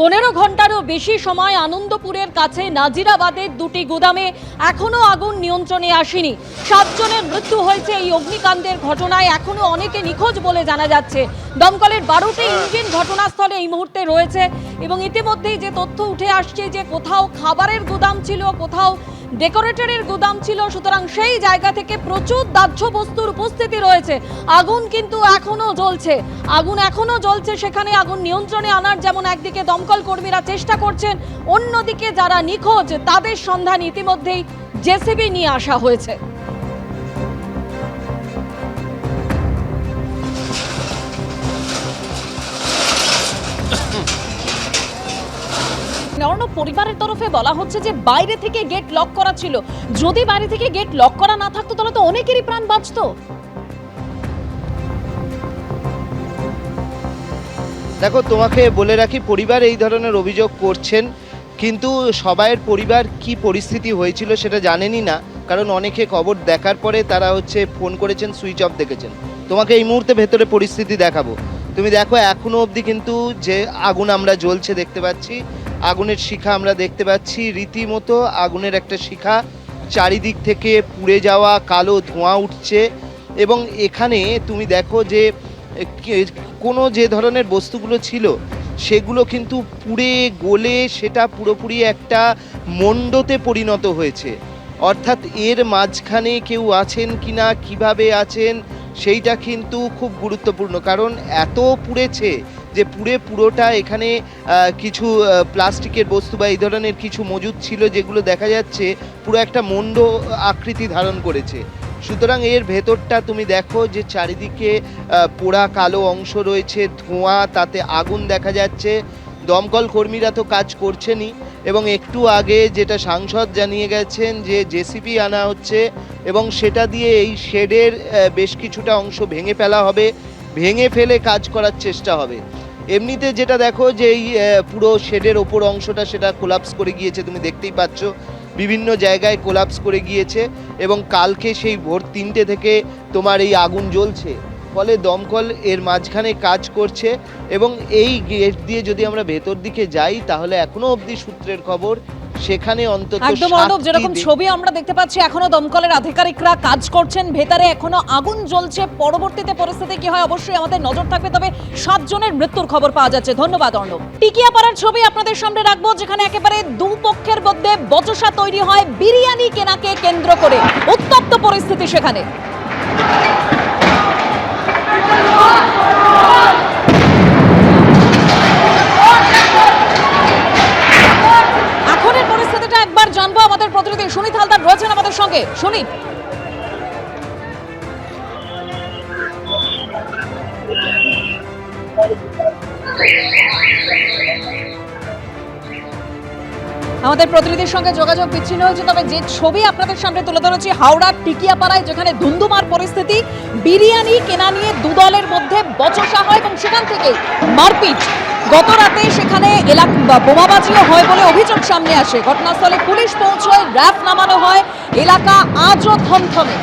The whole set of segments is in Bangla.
পনেরো ঘন্টারও বেশি সময় আনন্দপুরের কাছে নাজিরাবাদের দুটি গুদামে এখনও আগুন নিয়ন্ত্রণে আসেনি। সাতজনের মৃত্যু হয়েছে এই অগ্নিকাণ্ডের ঘটনায়, এখনও অনেকে নিখোঁজ বলে জানা যাচ্ছে। দমকলের বারোটি ইঞ্জিন ঘটনাস্থলে এই মুহূর্তে রয়েছে এবং ইতিমধ্যেই যে তথ্য উঠে আসছে যে কোথাও খাবারের গুদাম ছিল, কোথাও ডেকোরেটরের গুদাম ছিল, সুতরাং সেই জায়গা থেকে প্রচুর দাহ্য বস্তুর উপস্থিতি রয়েছে। আগুন কিন্তু এখনও জ্বলছে। আগুন এখনও জ্বলছে, সেখানে আগুন নিয়ন্ত্রণে আনার যেমন একদিকে দমকল কর্মীরা চেষ্টা করছেন, অন্যদিকে যারা নিখোঁজ, তাদের সন্ধান ইতিমধ্যেই জেসিবি নিয়ে আসা হয়েছে। অন্য পরিবারের তরফে বলা হচ্ছে যে বাইরে থেকে গেট লক করা ছিল। যদি বাইরে থেকে গেট লক করা না থাকতো, তাহলে তো অনেকেরই প্রাণ বাঁচতো। দেখো, তোমাকে বলে রাখি, পরিবার এই ধরনের অভিযোগ করছেন, কিন্তু সবাইয়ের পরিবার কি পরিস্থিতি হয়েছিল সেটা জানেনই না। কারণ অনেকে খবর দেখার পরে তারা হচ্ছে ফোন করেছেন সুইচ অফ দেখেছেন। তোমাকে এই মুহূর্তে ভেতরে পরিস্থিতি দেখাবো। তুমি দেখো, এখনও অবধি কিন্তু যে আগুন আমরা জ্বলছে দেখতে পাচ্ছি আগুনের শিখা আমরা দেখতে পাচ্ছি। রীতিমতো আগুনের একটা শিখা চারিদিক থেকে পুড়ে যাওয়া কালো ধোঁয়া উঠছে এবং এখানে তুমি দেখো যে কোনো যে ধরনের বস্তুগুলো ছিল, সেগুলো কিন্তু পুড়ে গলে সেটা পুরোপুরি একটা মণ্ডতে পরিণত হয়েছে। অর্থাৎ এর মাঝখানে কেউ আছেন কিনা, কীভাবে আছেন, সেইটা কিন্তু খুব গুরুত্বপূর্ণ। কারণ এত পুড়েছে যে পুরে পুরোটা এখানে কিছু প্লাস্টিকের বস্তু বা এই ধরনের কিছু মজুদ ছিল যেগুলো দেখা যাচ্ছে পুরো একটা মণ্ড আকৃতি ধারণ করেছে। সুতরাং এর ভেতরটা তুমি দেখো যে চারিদিকে পোড়া কালো অংশ রয়েছে, ধোঁয়া, তাতে আগুন দেখা যাচ্ছে। দমকল কর্মীরা তো কাজ করছেনই এবং একটু আগে যেটা সাংসদ জানিয়ে গেছেন যে জেসিপি আনা হচ্ছে এবং সেটা দিয়ে এই শেডের বেশ কিছুটা অংশ ভেঙে ফেলা হবে। ভেঙে ফেলে কাজ করার চেষ্টা হবে। এমনিতে যেটা দেখো যে এই পুরো শেডের ওপর অংশটা সেটা কোলাপস করে গিয়েছে, তুমি দেখতেই পাচ্ছ। বিভিন্ন জায়গায় কোলাপস করে গিয়েছে এবং কালকে সেই ভোর তিনটে থেকে তোমার এই আগুন জ্বলছে। ফলে দমকল এর মাঝখানে কাজ করছে এবং এই গেট দিয়ে যদি আমরা ভেতর দিকে যাই, তাহলে এখনও অবধি সূত্রের খবর সেখানে অন্তত একদম অর্ণব যেরকম ছবি আমরা দেখতে পাচ্ছি এখনও দমকলের আধিকারিকরা কাজ করছেন ভেতরে এখনও আগুন জ্বলছে পরবর্তীতে পরিস্থিতি কি হয় অবশ্যই আমাদের নজর থাকবে তবে সাতজনের মৃত্যুর খবর পাওয়া যাচ্ছে। ধন্যবাদ অর্ণব। টিকিয়াপাড়ার ছবি আপনাদের সামনে রাখব যেখানে একেবারে দু পক্ষের মধ্যে বচসা তৈরি হয় বিরিয়ানি কেনাকে কেন্দ্র করে। উত্তপ্ত পরিস্থিতি সেখানে এখনের পরিস্থিতিটা একবার জানব আমাদের প্রতিনিধি সুনীত হালদার সঙ্গে সুনীত আমাদের প্রতিনিধির সঙ্গে যোগাযোগ বিচ্ছিন্ন হয়েছে, তবে যে ছবি আপনাদের সামনে তুলে ধরেছি, হাওড়ার টিকিয়াপাড়ায়, যেখানে ধুন্ধুমার পরিস্থিতি, বিরিয়ানি কেনা নিয়ে দুদলের মধ্যে বচসা হয় এবং সেখান থেকে মারপিট। গত রাতে সেখানে এলাকা বোমাবাজিও হয় বলে অভিযোগ সামনে আসে। ঘটনাস্থলে পুলিশ পৌঁছয়, র্যাফ নামানো হয়। এলাকা আজও থমথমে।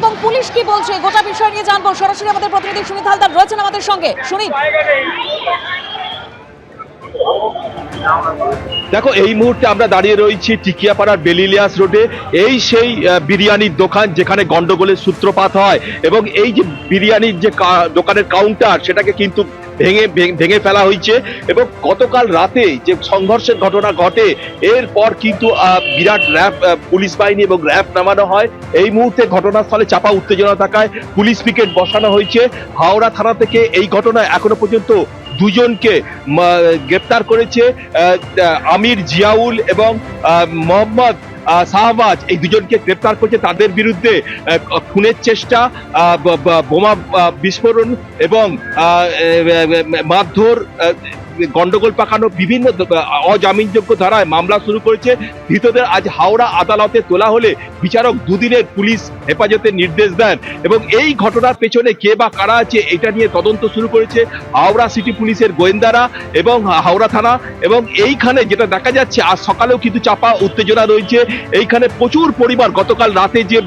এবং পুলিশ কি বলছে? গোটা বিষয় নিয়ে জানব। সরাসরি আমাদের প্রতিনিধি সুমিত হালদার রয়েছেন আমাদের সঙ্গে। সুনীত দেখো, এই মুহূর্তে আমরা দাঁড়িয়ে রয়েছি টিকিয়াপাড়ার বেলিলিয়াস রোডে। এই সেই বিরিয়ানির দোকান যেখানে গন্ডগোলের সূত্রপাত হয় এবং এই যে বিরিয়ানির যে দোকানের কাউন্টার সেটাকে কিন্তু ভেঙে- ভেঙে ফেলা হয়েছে এবং গতকাল রাতে যে সংঘর্ষের ঘটনা ঘটে, এরপর কিন্তু বিরাট র্যাব পুলিশ বাহিনী এবং র্যাব নামানো হয়। এই মুহূর্তে ঘটনাস্থলে চাপা উত্তেজনা থাকায় পুলিশ পিকেট বসানো হয়েছে। হাওড়া থানা থেকে এই ঘটনায় এখনও পর্যন্ত দুজনকে গ্রেপ্তার করেছে আমির জিয়াউল এবং মোহাম্মদ শাহবাজ। এই দুজনকে গ্রেপ্তার করেছে তাদের বিরুদ্ধে খুনের চেষ্টা বোমা বিস্ফোরণ এবং মারধর গন্ডগোল পাকানো বিভিন্ন অজামিনযোগ্য ধারায় মামলা শুরু করেছে। ধৃতদের আজ হাওড়া আদালতে তোলা হলে বিচারক দুদিনের পুলিশ হেফাজতে নির্দেশ দেন। এবং এই ঘটনার পেছনে কে বা কারা আছে, এটা নিয়ে তদন্ত শুরু করেছে হাওড়া সিটি পুলিশের গোয়েন্দারা এবং হাওড়া থানা। এবং এইখানে যেটা দেখা যাচ্ছে, আজ সকালেও কিন্তু চাপা, উত্তেজনা রয়েছে। এইখানে প্রচুর পরিমাণ গতকাল রাতে যে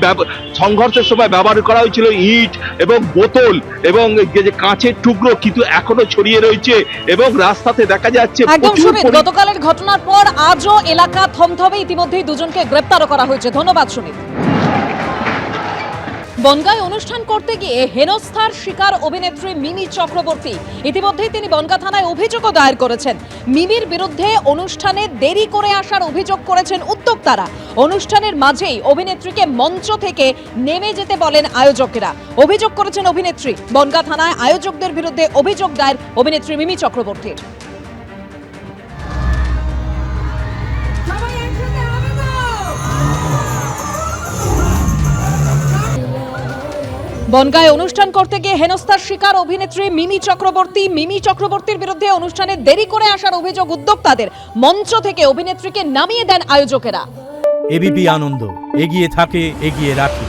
সংঘর্ষের সময় ব্যবহার করা হয়েছিল ইট এবং বোতল এবং যে কাঁচের টুকরো কিন্তু এখনও ছড়িয়ে রয়েছে। এবং রাস্তাতে দেখা যাচ্ছে একদম সুমিত গতকালের ঘটনার পর আজও এলাকা থমথমে ইতিমধ্যেই দুজনকে গ্রেপ্তারও করা হয়েছে। ধন্যবাদ সুমিত। বনগায় অনুষ্ঠান করতে গিয়ে হেনস্থার শিকার অভিনেত্রী মিমি চক্রবর্তী। ইতিমধ্যেই তিনি বনগা থানায় অভিযোগও দায়ের করেছেন। মিমির বিরুদ্ধে অনুষ্ঠানে দেরি করে আসার অভিযোগ করেছেন উদ্যোক্তারা। অনুষ্ঠানের মাঝেই অভিনেত্রীকে মঞ্চ থেকে নেমে যেতে বলেন আয়োজকেরা। অভিযোগ করেছেন অভিনেত্রী। বনগা থানায় আয়োজকদের বিরুদ্ধে অভিযোগ দায়ের অভিনেত্রী মিমি চক্রবর্তীর। বনগায় অনুষ্ঠান করতে গিয়ে হেনস্থার শিকার অভিনেত্রী মিমি চক্রবর্তী। মিমি চক্রবর্তীর বিরুদ্ধে অনুষ্ঠানে দেরি করে আসার অভিযোগ উদ্যোক্তাদের। মঞ্চ থেকে অভিনেত্রীকে নামিয়ে দেন আয়োজকেরা। এবিপি আনন্দ। এগিয়ে থাকে, এগিয়ে রাখে।